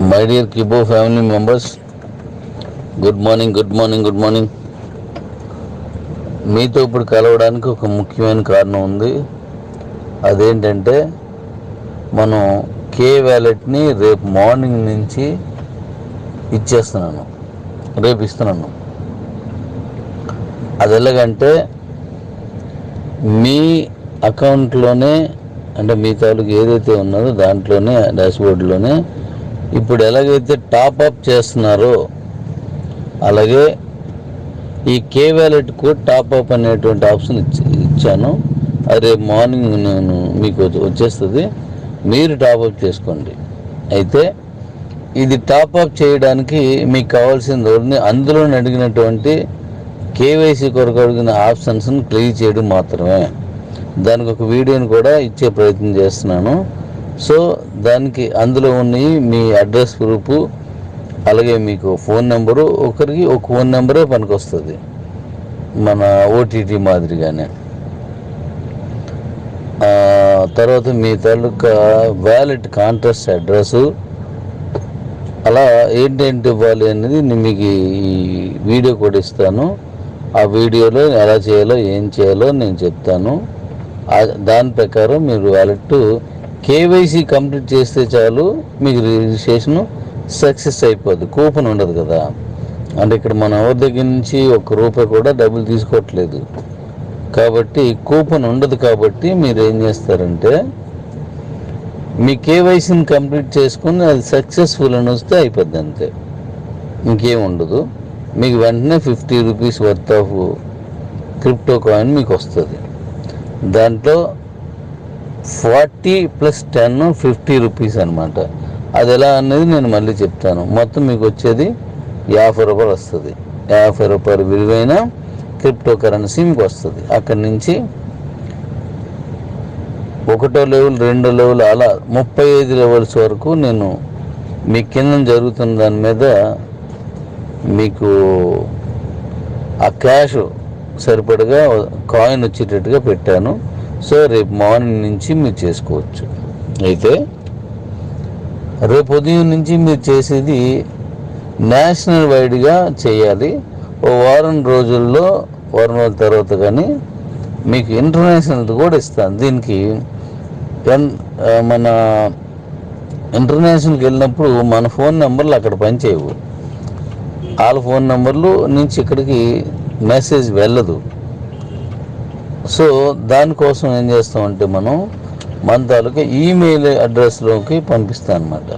My dear కిబో family members good morning good morning good morning మీతో ఇప్పుడు కలవడానికి ఒక ముఖ్యమైన కారణం ఉంది. అదేంటంటే మనం కే వ్యాలెట్ని రేపు మార్నింగ్ నుంచి ఇచ్చేస్తున్నాను. రేపు ఇస్తున్నాను. అది ఎలాగంటే మీ అకౌంట్లోనే అంటే మీ తాలూకు ఏదైతే ఉన్నదో దాంట్లోనే డాష్బోర్డ్లోనే ఇప్పుడు ఎలాగైతే టాప్ అప్ చేస్తున్నారో అలాగే ఈ K wallet top up top up అనేటువంటి ఆప్షన్ ఇచ్చి ఇచ్చాను. అది రేపు మార్నింగ్ నేను మీకు వచ్చేస్తుంది. మీరు టాప్ అప్ చేసుకోండి. అయితే ఇది టాప్ అప్ చేయడానికి మీకు కావాల్సింది ఒకటి అందులో అడిగినటువంటి కేవైసీ కొరకు అడిగిన ఆప్షన్స్ని క్లియర్ చేయడం మాత్రమే. దానికి ఒక వీడియోని కూడా ఇచ్చే ప్రయత్నం చేస్తున్నాను. సో దానికి అందులో ఉన్నవి మీ అడ్రస్ ప్రూఫ్ అలాగే మీకు ఫోన్ నెంబరు ఒకరికి ఒక ఫోన్ నెంబరే పనికొస్తుంది. మన ఓటీటీ మాదిరిగానే. తర్వాత మీ తాలూకా వ్యాలెట్ కాంట్రాక్ట్ అడ్రస్సు అలా ఏంటేంటి ఇవ్వాలి అనేది నేను మీకు ఈ వీడియో కూడా ఇస్తాను. ఆ వీడియోలో ఎలా చేయాలో ఏం చేయాలో నేను చెప్తాను. దాని ప్రకారం మీరు వాలెట్ కేవైసీ కంప్లీట్ చేస్తే చాలు మీకు రిజిస్ట్రేషన్ సక్సెస్ అయిపోద్ది. కూపన్ ఉండదు కదా. అంటే ఇక్కడ మన ఎవరి దగ్గర నుంచి ఒక్క రూపాయి కూడా డబ్బులు తీసుకోవట్లేదు. కాబట్టి కూపన్ ఉండదు కాబట్టి మీరు ఏం చేస్తారంటే మీ కేవైసీని కంప్లీట్ చేసుకుని అది సక్సెస్ఫుల్ అని వస్తే అయిపోద్ది అంతే. ఇంకేం ఉండదు. మీకు వెంటనే fifty rupees worth of crypto coin మీకు వస్తుంది. దాంట్లో forty plus ten fifty rupees అనమాట అది ఎలా అనేది నేను మళ్ళీ చెప్తాను. మొత్తం మీకు వచ్చేది యాభై రూపాయలు వస్తుంది. యాభై రూపాయలు విలువైన క్రిప్టో కరెన్సీ మీకు వస్తుంది. అక్కడి నుంచి ఒకటో లెవెల్ రెండో లెవెల్ అలా ముప్పై ఐదు లెవెల్స్ వరకు నేను మీ కింద జరుగుతున్న దాని మీద మీకు ఆ క్యాష్ సరిపడగా కాయిన్ వచ్చేటట్టుగా పెట్టాను. సో రేపు మార్నింగ్ నుంచి మీరు చేసుకోవచ్చు. అయితే రేపు ఉదయం నుంచి మీరు చేసేది నేషనల్ వైడ్గా చేయాలి. ఓ వారం రోజుల్లో వారం రోజుల తర్వాత కానీ మీకు ఇంటర్నేషనల్ కూడా ఇస్తాను. దీనికి మన ఇంటర్నేషనల్కి వెళ్ళినప్పుడు మన ఫోన్ నెంబర్లు అక్కడ పనిచేయవు. వాళ్ళ ఫోన్ నెంబర్లు నుంచి ఇక్కడికి మెసేజ్ వెళ్ళదు. సో దానికోసం ఏం చేస్తామంటే మనం మన తాలూకా ఈమెయిల్ అడ్రస్లోకి పంపిస్తాం అనమాట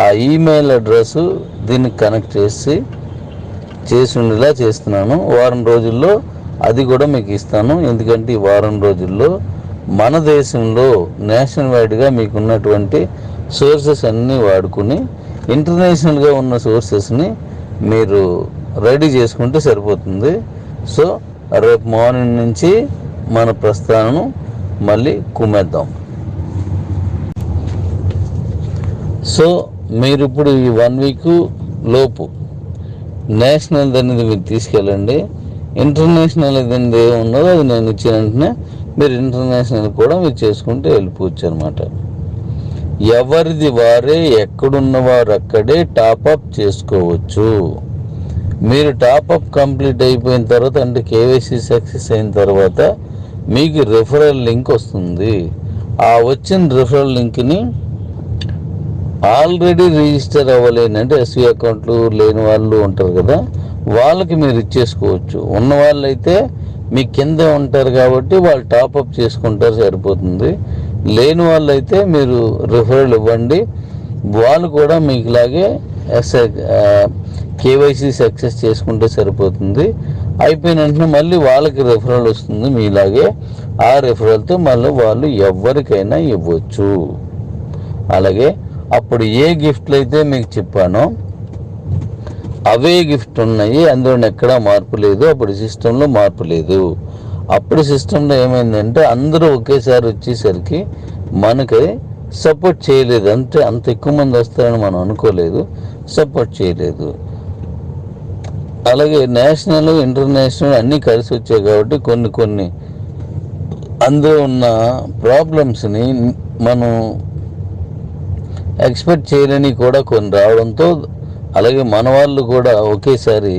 ఆ ఈమెయిల్ అడ్రస్ దీన్ని కనెక్ట్ చేసి చేసి ఉండేలా చేస్తున్నాను. వారం రోజుల్లో అది కూడా మీకు ఇస్తాను. ఎందుకంటే ఈ వారం రోజుల్లో మన దేశంలో నేషనల్ వైడ్గా మీకు ఉన్నటువంటి సోర్సెస్ అన్నీ వాడుకుని ఇంటర్నేషనల్గా ఉన్న సోర్సెస్ని మీరు రెడీ చేసుకుంటే సరిపోతుంది. సో రేపు మార్నింగ్ నుంచి మన ప్రస్థానం మళ్ళీ కుమ్మేద్దాం. సో మీరు ఇప్పుడు ఈ వన్ వీక్ లోపు నేషనల్ అనేది మీరు తీసుకెళ్ళండి. ఇంటర్నేషనల్ అనేది ఉన్నదో అది నేను ఇచ్చిన వెంటనే మీరు ఇంటర్నేషనల్ కూడా మీరు చేసుకుంటూ వెళ్ళిపోవచ్చు అనమాట ఎవరిది వారే ఎక్కడున్న వారు అక్కడే టాపప్ చేసుకోవచ్చు. మీరు టాపప్ కంప్లీట్ అయిపోయిన తర్వాత అంటే కేవైసీ సక్సెస్ అయిన తర్వాత మీకు రెఫరల్ లింక్ వస్తుంది. ఆ వచ్చిన రెఫరల్ లింక్ని ఆల్రెడీ రిజిస్టర్ అవ్వలేని అంటే ఎస్వి అకౌంట్లు లేని వాళ్ళు ఉంటారు కదా వాళ్ళకి మీరు ఇచ్చేసుకోవచ్చు. ఉన్న వాళ్ళైతే మీ కింద ఉంటారు కాబట్టి వాళ్ళు టాపప్ చేసుకుంటారు సరిపోతుంది. లేని వాళ్ళైతే మీరు రిఫరల్ ఇవ్వండి. వాళ్ళు కూడా మీకులాగే ఎస్ఐ కేవైసీ సక్సెస్ చేసుకుంటే సరిపోతుంది. అయిపోయిన వెంటనే మళ్ళీ వాళ్ళకి రెఫరల్ వస్తుంది మీలాగే. ఆ రెఫరల్తో మళ్ళీ వాళ్ళు ఎవరికైనా ఇవ్వచ్చు. అలాగే అప్పుడు ఏ గిఫ్ట్లు అయితే మీకు చెప్పానో అవే గిఫ్ట్ ఉన్నాయి. అందులో ఎక్కడా మార్పు లేదు. అప్పుడు సిస్టంలో మార్పు లేదు. అప్పుడు సిస్టంలో ఏమైందంటే అందరూ ఒకేసారి వచ్చేసరికి మనకి సపోర్ట్ చేయలేదు. అంటే అంత ఎక్కువ మంది వస్తారని మనం అనుకోలేదు. సపోర్ట్ చేయలేదు. అలాగే నేషనల్ ఇంటర్నేషనల్ అన్నీ కలిసి వచ్చాయి కాబట్టి కొన్ని కొన్ని అందులో ఉన్న ప్రాబ్లమ్స్ని మనం ఎక్స్పెక్ట్ చేయలేని కూడా కొన్ని రావడంతో అలాగే మన వాళ్ళు కూడా ఒకేసారి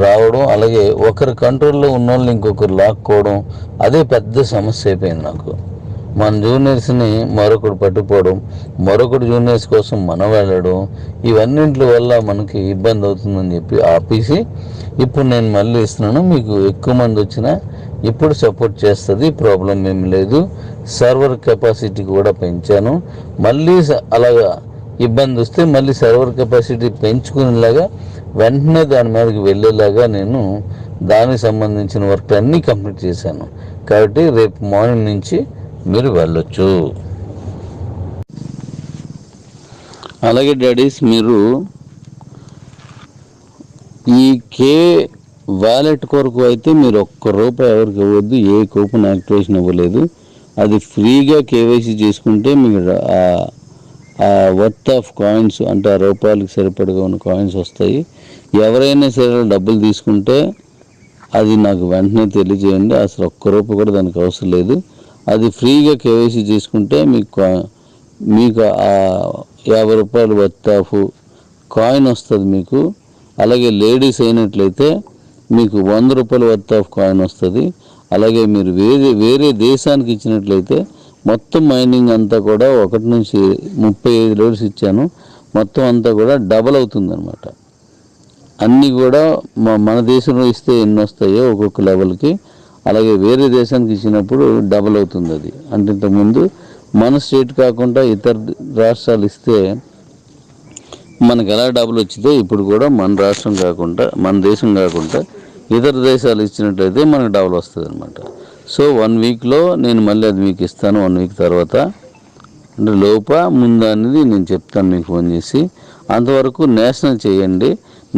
రావడం అలాగే ఒకరి కంట్రోల్లో ఉన్న వాళ్ళు ఇంకొకరు లాక్కోవడం అదే పెద్ద సమస్య అయిపోయింది నాకు. మన జూనియర్స్ని మరొకడు పట్టుకోవడం మరొకటి జూనియర్స్ కోసం మనం వెళ్ళడం ఇవన్నింటి వల్ల మనకి ఇబ్బంది అవుతుందని చెప్పి ఆపేసి ఇప్పుడు నేను మళ్ళీ ఇస్తున్నాను. మీకు ఎక్కువ మంది వచ్చినా ఇప్పుడు సపోర్ట్ చేస్తుంది ప్రాబ్లం ఏం లేదు. సర్వర్ కెపాసిటీ కూడా పెంచాను. మళ్ళీ స- అలాగా ఇబ్బంది వస్తే మళ్ళీ సర్వర్ కెపాసిటీ పెంచుకునేలాగా వెంటనే దాని మీదకి వెళ్ళేలాగా నేను దానికి సంబంధించిన వర్క్ అన్నీ కంప్లీట్ చేశాను. కాబట్టి రేపు మార్నింగ్ నుంచి మీరు వెళ్ళొచ్చు. అలాగే డాడీస్ మీరు ఈ కే వాలెట్ కొరకు అయితే మీరు ఒక్క రూపాయి ఎవరికి ఇవ్వద్దు ఏ కూపన్ యాక్టివేషన్ ఇవ్వలేదు. అది ఫ్రీగా కేవైసీ చేసుకుంటే మీరు ఆ- ఆ వర్త్ ఆఫ్ కాయిన్స్ అంటే ఆ రూపాయలకు సరిపడగా ఉన్న కాయిన్స్ వస్తాయి. ఎవరైనా సరే డబ్బులు తీసుకుంటే అది నాకు వెంటనే తెలియజేయండి. అసలు ఒక్క రూపాయి కూడా దానికి అవసరం లేదు. అది ఫ్రీగా కేవైసీ చేసుకుంటే మీకు కా- మీకు ఆ యాభై రూపాయలు వర్త్ ఆఫ్ కాయిన్ వస్తుంది మీకు. అలాగే లేడీస్ అయినట్లయితే మీకు వంద రూపాయలు వర్త్ ఆఫ్ కాయిన్ వస్తుంది. అలాగే మీరు వేరే వేరే దేశానికి ఇచ్చినట్లయితే మొత్తం మైనింగ్ అంతా కూడా ఒకటి నుంచి ముప్పై ఐదు లోడ్స్ ఇచ్చాను. మొత్తం అంతా కూడా డబల్ అవుతుంది అనమాట అన్నీ కూడా మా మన దేశంలో ఇస్తే ఎన్ని వస్తాయో ఒక్కొక్క లెవెల్కి అలాగే వేరే దేశానికి ఇచ్చినప్పుడు డబల్ అవుతుంది అది. అంటే ఇంతకుముందు మన స్టేట్ కాకుండా ఇతర రాష్ట్రాలు ఇస్తే మనకు ఎలా డబ్బులు వచ్చిందో ఇప్పుడు కూడా మన రాష్ట్రం కాకుండా మన దేశం కాకుండా ఇతర దేశాలు ఇచ్చినట్టయితే మనకు డబ్బులు వస్తుంది అనమాట సో వన్ వీక్లో నేను మళ్ళీ అది మీకు ఇస్తాను వన్ వీక్ తర్వాత. అంటే లోప ముందు అనేది నేను చెప్తాను మీకు ఫోన్ చేసి. అంతవరకు నేషనల్ చేయండి.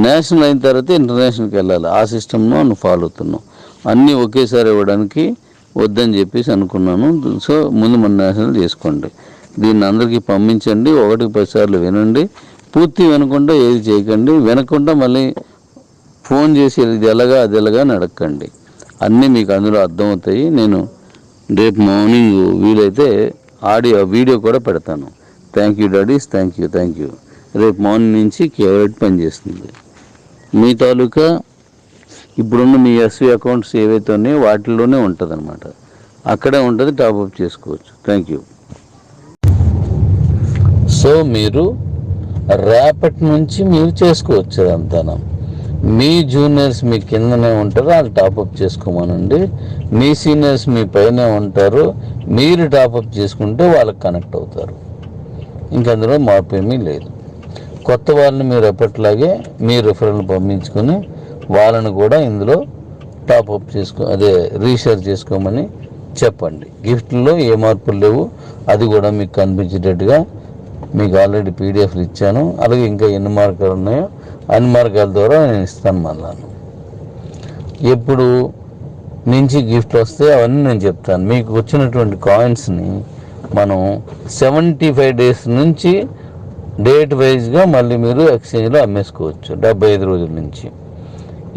నేషనల్ అయిన తర్వాత ఇంటర్నేషనల్కి వెళ్ళాలి. ఆ సిస్టమ్ను నువ్వు ఫాలో అవుతున్నావు. అన్నీ ఒకేసారి ఇవ్వడానికి వద్దని చెప్పేసి అనుకున్నాను. సో ముందు మన నేషనల్ చేసుకోండి. దీన్ని అందరికీ పంపించండి ఒకటి పది సార్లు వినండి. పూర్తి వినకుండా ఏది చేయకండి. వినకుండా మళ్ళీ ఫోన్ చేసి ఇది ఎలాగా అది ఎలాగా నడకండి అన్నీ మీకు అందులో అర్థమవుతాయి. నేను రేపు మార్నింగ్ వీలైతే ఆడియో వీడియో కూడా పెడతాను. Thank you daddies thank you thank you రేపు మార్నింగ్ నుంచి కేవలెట్ పనిచేస్తుంది. మీ తాలూకా ఇప్పుడున్న మీ ఎస్వి అకౌంట్స్ ఏవైతే ఉన్నాయో వాటిల్లోనే ఉంటుంది అనమాట అక్కడే ఉంటుంది టాప్అప్ చేసుకోవచ్చు. థ్యాంక్ యూ సో మీరు రేపటి నుంచి మీరు చేసుకోవచ్చు అదంతా మీ జూనియర్స్ మీ కిందనే ఉంటారు వాళ్ళు టాప్అప్ చేసుకోమనండి. మీ సీనియర్స్ మీ పైన ఉంటారు మీరు టాప్అప్ చేసుకుంటే వాళ్ళకి కనెక్ట్ అవుతారు. ఇంక అందులో మార్పు ఏమీ లేదు. కొత్త వాళ్ళని మీరు ఎప్పట్లాగే మీ రిఫరల్ పంపించుకొని వాళ్ళను కూడా ఇందులో టాప్అప్ చేసుకో అదే రీషేర్ చేసుకోమని చెప్పండి. గిఫ్ట్లో ఏ మార్పులు లేవు. అది కూడా మీకు కనిపించేటట్టుగా మీకు ఆల్రెడీ పీడిఎఫ్లు ఇచ్చాను. అలాగే ఇంకా ఎన్ని మార్గాలు ఉన్నాయో అన్ని మార్గాల ద్వారా నేను ఇస్తాను మళ్ళా ఎప్పుడు నుంచి గిఫ్ట్ వస్తే అవన్నీ నేను చెప్తాను. మీకు వచ్చినటువంటి కాయిన్స్ని మనం సెవెంటీ ఫైవ్ డేస్ నుంచి డేట్ వైజ్గా మళ్ళీ మీరు ఎక్స్చేంజ్లో అమ్మేసుకోవచ్చు. డెబ్బై ఐదు రోజుల నుంచి.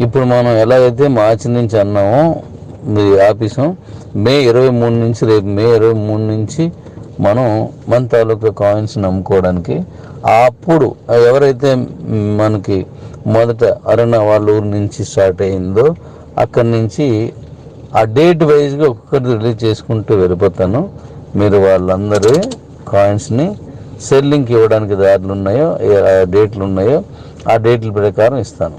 ఇప్పుడు మనం ఎలాగైతే మార్చి నుంచి అన్నామో మీ ఆఫీసం మే ఇరవై మూడు నుంచి రేపు మే ఇరవై మూడు నుంచి మనం మన తాలూకా కాయిన్స్ నమ్ముకోవడానికి అప్పుడు ఎవరైతే మనకి మొదట అరుణ వాళ్ళ ఊరు నుంచి స్టార్ట్ అయిందో అక్కడి నుంచి ఆ డేట్ వైజ్గా ఒక్కొక్కటి రిలీజ్ చేసుకుంటూ వెళ్ళిపోతాను. మీరు వాళ్ళందరి కాయిన్స్ని సెల్లింగ్కి ఇవ్వడానికి దారులు ఉన్నాయో డేట్లు ఉన్నాయో ఆ డేట్ల ప్రకారం ఇస్తాను.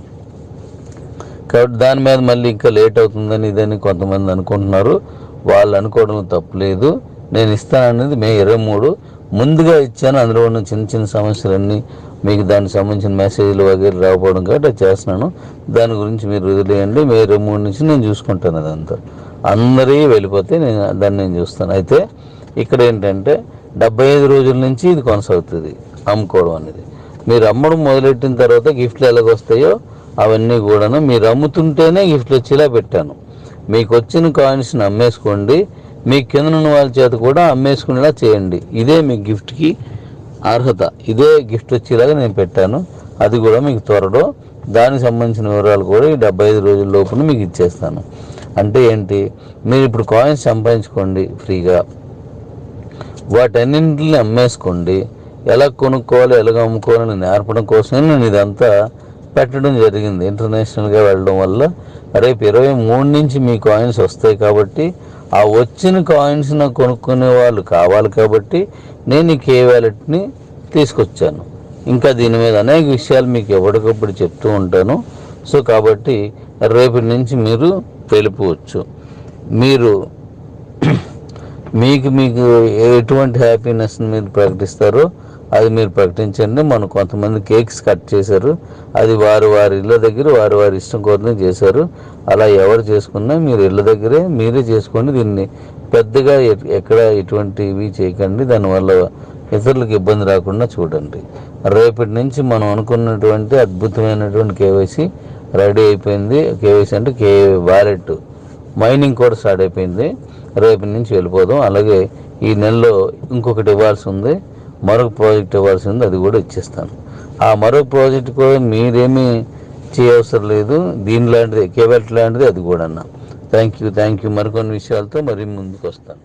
కాబట్టి దాని మీద మళ్ళీ ఇంకా లేట్ అవుతుందని ఇదని కొంతమంది అనుకుంటున్నారు. వాళ్ళు అనుకోవడం తప్పులేదు నేను ఇస్తాననేది మే ఇరవై మూడు. ముందుగా ఇచ్చాను. అందులో ఉన్న చిన్న చిన్న సమస్యలన్నీ మీకు దానికి సంబంధించిన మెసేజ్లు వగేరు రాకపోవడం కాబట్టి అది చేస్తున్నాను. దాని గురించి మీరు వదిలేయండి. మే ఇరవై మూడు నుంచి నేను చూసుకుంటాను అదంతా. అందరి వెళ్ళిపోతే నేను దాన్ని నేను చూస్తాను. అయితే ఇక్కడ ఏంటంటే డెబ్బై ఐదు రోజుల నుంచి ఇది కొనసాగుతుంది. అమ్ముకోవడం అనేది. మీరు అమ్మడం మొదలెట్టిన తర్వాత గిఫ్ట్లు ఎలాగొస్తాయో అవన్నీ కూడాను మీరు అమ్ముతుంటేనే గిఫ్ట్లు వచ్చేలా పెట్టాను. మీకు వచ్చిన కాయిన్స్ని అమ్మేసుకోండి. మీ కింద ఉన్న వాళ్ళ చేత కూడా అమ్మేసుకునేలా చేయండి. ఇదే మీ గిఫ్ట్కి అర్హత. ఇదే గిఫ్ట్ వచ్చేలాగా నేను పెట్టాను. అది కూడా మీకు త్వరలో. దానికి సంబంధించిన వివరాలు కూడా ఈ డెబ్బై ఐదు రోజుల లోపున మీకు ఇచ్చేస్తాను. అంటే ఏంటి? మీరు ఇప్పుడు కాయిన్స్ సంపాదించుకోండి ఫ్రీగా. వాటన్నింటిని అమ్మేసుకోండి. ఎలా కొనుక్కోవాలి ఎలా అమ్ముకోవాలని నేర్పడం కోసమే నేను ఇదంతా పెట్టడం జరిగింది. ఇంటర్నేషనల్గా వెళ్ళడం వల్ల రేపు ఇరవై మూడు నుంచి మీ కాయిన్స్ వస్తాయి కాబట్టి ఆ వచ్చిన కాయిన్స్ నాకు కొనుక్కునే వాళ్ళు కావాలి కాబట్టి నేను ఈ కే వ్యాలెట్ని తీసుకొచ్చాను. ఇంకా దీని మీద అనేక విషయాలు మీకు ఎప్పటికప్పుడు చెప్తూ ఉంటాను. సో కాబట్టి రేపటి నుంచి మీరు తెలుపువచ్చు. మీరు మీకు మీకు ఎటువంటి హ్యాపీనెస్ని మీరు ప్రకటిస్తారో అది మీరు ప్రకటించండి. మనం కొంతమంది కేక్స్ కట్ చేశారు. అది వారు వారి ఇళ్ళ దగ్గర వారు వారి ఇష్టం కోసమే చేశారు. అలా ఎవరు చేసుకున్నా మీరు ఇళ్ళ దగ్గరే మీరే చేసుకోండి దీన్ని. పెద్దగా ఎక్కడ ఎటువంటివి చేయకండి. దానివల్ల ఇతరులకు ఇబ్బంది రాకుండా చూడండి. రేపటి నుంచి మనం అనుకున్నటువంటి అద్భుతమైనటువంటి కేవైసీ రెడీ అయిపోయింది. కేవైసీ అంటే కే వాలెట్ మైనింగ్ కూడా స్టార్ట్ అయిపోయింది. రేపటి నుంచి వెళ్ళిపోదాం. అలాగే ఈ నెలలో ఇంకొకటి ఇవ్వాల్సి ఉంది. మరొక ప్రాజెక్ట్ ఇవ్వాల్సి ఉంది అది కూడా ఇచ్చేస్తాను. ఆ మరొక ప్రాజెక్ట్ కూడా మీరేమీ చేయవసరం లేదు. దీని లాంటిది కేవల్ లాంటిది అది కూడా అన్న థ్యాంక్ యూ థ్యాంక్ యూ మరికొన్ని విషయాలతో మరి ముందుకు వస్తాను